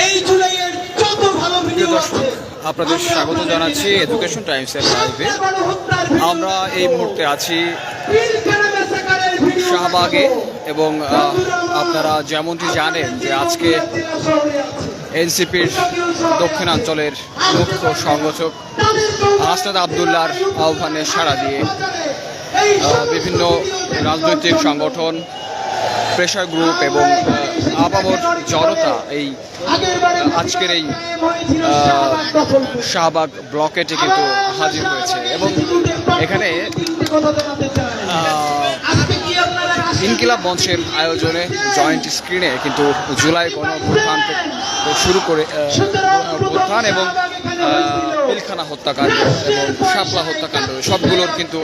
এই জুলাইয়ের যত ভালো ভিডিও আছে আপনাদের স্বাগত জানাচ্ছি এডুকেশন টাইমসের লাইভে আমরা এই মুহূর্তে আছি শাহবাগে এবং আপনারা যেমনটি জানেন যে আজকে এনসিপির দক্ষিণাঞ্চলের মুখ্য সংগঠক আসনাদ আবদুল্লার আহ্বানে সাড়া দিয়ে বিভিন্ন রাজনৈতিক সংগঠন প্রেশার গ্রুপ এবং আপামর জনতা এই আজকের এই শাহবাগ ব্লকেটে কিন্তু হাজির হয়েছে। এবং এখানে ইনকিলাব মঞ্চের আয়োজনে জয়েন্ট স্ক্রিনে কিন্তু জুলাই গণঅভ্যুত্থান শুরু করে অভ্যুত্থান এবং পিলখানা হত্যাকাণ্ড এবং শাপলা হত্যাকাণ্ড সবগুলোর কিন্তু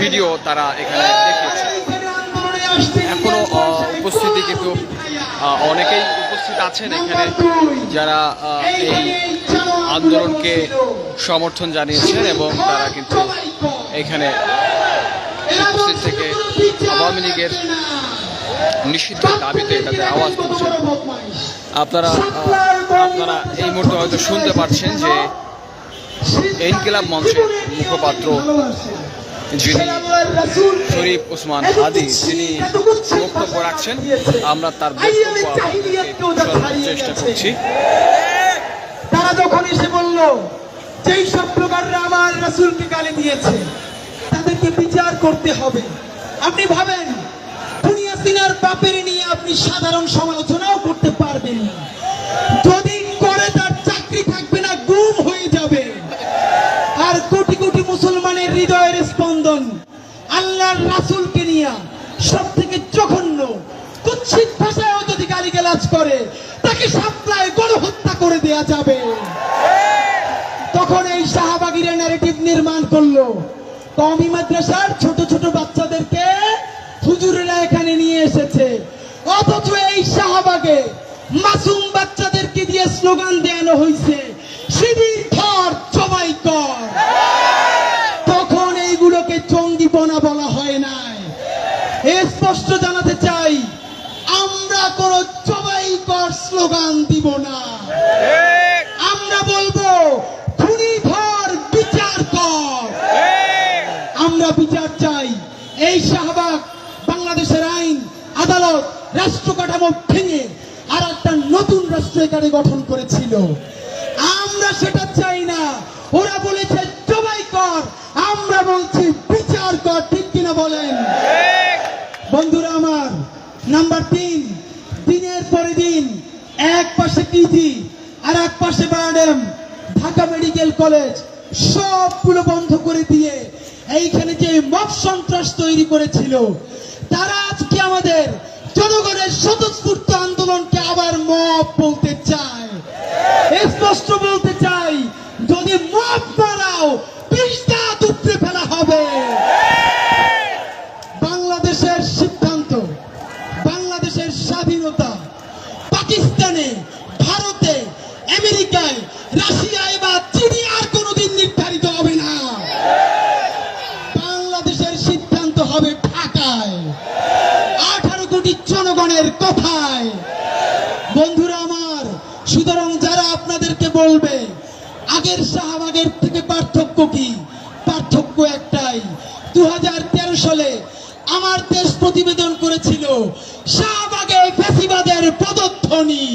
ভিডিও তারা এখানে দেখিয়েছে। অনেকেই উপস্থিত আছেন এখানে যারা এই আন্দোলনকে সমর্থন জানিয়েছেন এবং তারা কিন্তু এখানে উপস্থিত থেকে আওয়ামী লীগের নিষিদ্ধ দাবিতে তাদের আওয়াজ তুলছেন। আপনারা আপনারা এই মুহূর্তে হয়তো শুনতে পাচ্ছেন যে ইনকিলাব মঞ্চের মুখপাত্র যিনি শরীফ ওসমান হাদি তিনি বক্তব্য রাখছেন, আমরা তার চেষ্টা করছি। তারা যখন এসে বলল, যেই সব প্রকাররা আমার রাসূলকে গালি দিয়েছে, তাদেরকে বিচার করতে হবে। আপনি ভাবেন, দুনিয়া সিনার বাপের নিয়ে আপনি সাধারণ সমালোচনাও কুৎসিত ভাষায়ও যদি গালিগালাজ করে, তাকে সাপ্লায় গণহত্যা করে দেয়া যাবে। তখন এই শাহবাগিরা ন্যারেটিভ নির্মাণ করল। কমি মাদ্রাসার ছোট ছোট বাচ্চাদেরকে হুজুরেরা এখানে নিয়ে এসেছে। অথচ এই শাহবাগে মাসুম বাচ্চাদেরকে দিয়ে স্লোগান দেয়ানো হয়েছে শিবির ধর জবাই কর। তখন এইগুলোকে চঙ্গিপনা বলা হয় নাই। স্পষ্ট জানাতে চাই কোন জবাই কর স্লোগান দিব না। আমরা বলব খুনি ধর বিচার কর। আমরা বিচার চাই। এই শাহবাগ বাংলাদেশের আইন আদালত রাষ্ট্র কাঠামো ভেঙে আর একটা নতুন রাষ্ট্র এখানে গঠন করেছিল। আমরা সেটা চাই না। ওরা বলেছে জবাই কর। আমরা বলছি বিচার কর। ঠিক কিনা বলেন? বন্ধুরা আমার নাম্বার তিন পাশে পিজি আর এক পাশে বারডেম ঢাকা মেডিকেল কলেজ, সবগুলো বন্ধ করে দিয়ে এইখানে যে মব সন্ত্রাস তৈরি করেছিল, তারা আজকে আমাদের জনগণের স্বতঃস্ফূর্ত আন্দোলনকে আবার মব বলতে চায়। স্পষ্ট বলতে আমেরিকায় রাশিয়ায় বা চীনে আর কোনোদিন নির্ধারিত হবে না। বাংলাদেশের সিদ্ধান্ত হবে ঢাকায়। আঠারো কোটি জনগণের কথায়। বন্ধুরা আমার, সুতরাং যারা আপনাদেরকে বলবে, আগের শাহবাগের থেকে পার্থক্য কি? পার্থক্য একটাই। দু হাজার তেরো সালে আমার দেশ প্রতিবেদন করেছিল, শাহবাগে ফেসিবাদের পদধ্বনি।